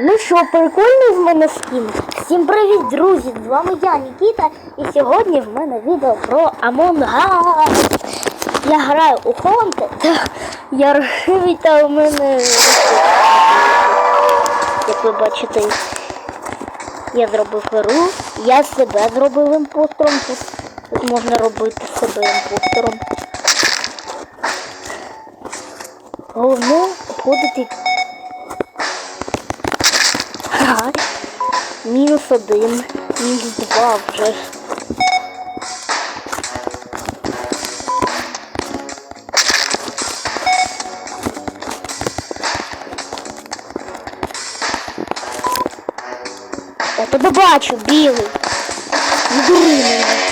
Ну що, прикольний в мене скін? Всім привіт, друзі! З вами я, Нікіта, і сьогодні в мене відео про Among Us. Я граю у Хонте, та я рахивий, та у мене. Як ви бачите, я зробив гру, я себе зробив імпостером. Тут, тут можна робити себе імпостером. Головне обходити Мінус один, мінус два вже. Я тебе бачу, білий. Не дури мене.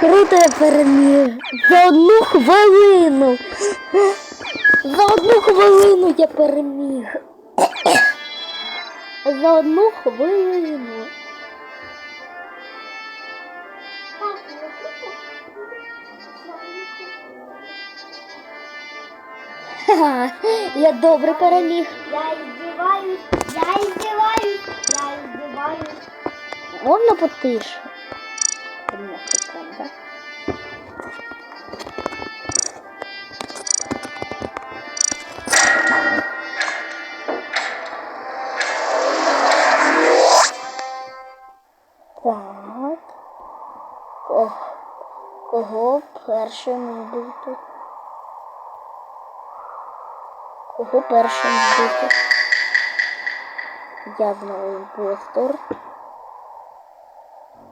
Круто я переміг. За одну хвилину. За одну хвилину я переміг. За одну хвилину. Ха, Я добре переміг. Я издеваюсь, я издеваюсь, я издеваюсь. Можна потише? Немножко прям, да? Так. О, кого першим вбити? Кого першим вбити? Я знову імпостор.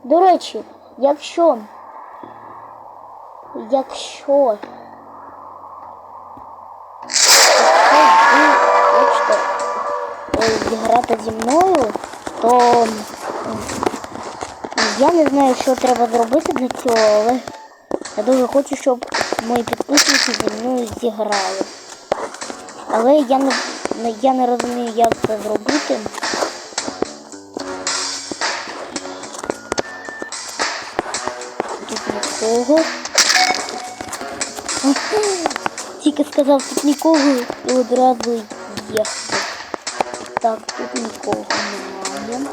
До речі, якщо. Якщо. Якщо ви хочете е, зіграти зі мною, то я не знаю, що треба зробити для цього, але я дуже хочу, щоб мої підписники зі мною зіграли. Але я не- я не розумію, як це зробити. Нікого. Тільки сказав тут нікого і одразу їхати. Так, тут нікого немає.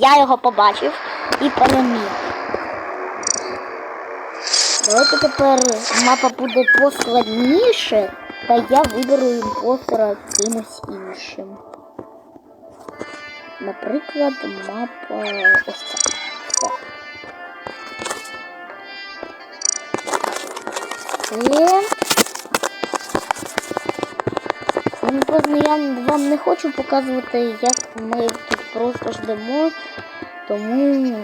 Я його побачив і переміг. Давайте тепер мапа буде поскладніше, та я виберу імпостера кимось іншим. Наприклад, мапа ось ця. Я вам не хочу показувати, як ми просто ждемо Тому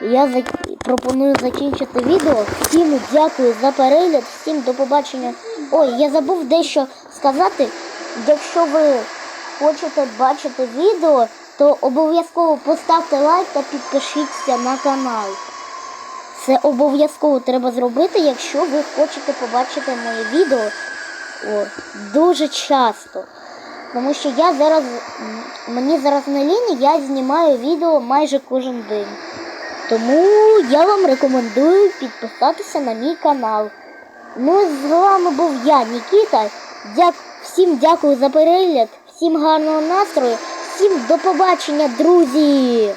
я зак- пропоную закінчити відео. Всім дякую за перегляд, всім до побачення. Ой, я забув дещо сказати. Якщо ви хочете бачити відео, то обов'язково поставте лайк та підпишіться на канал. Це обов'язково треба зробити, якщо ви хочете побачити моє відео о, дуже часто. Тому що я зараз, мені зараз на ліні, я знімаю відео майже кожен день. Тому я вам рекомендую підписатися на мій канал. Ну, з вами був я, Нікіта. Дяк... Всім дякую за перегляд, всім гарного настрою, всім до побачення, друзі!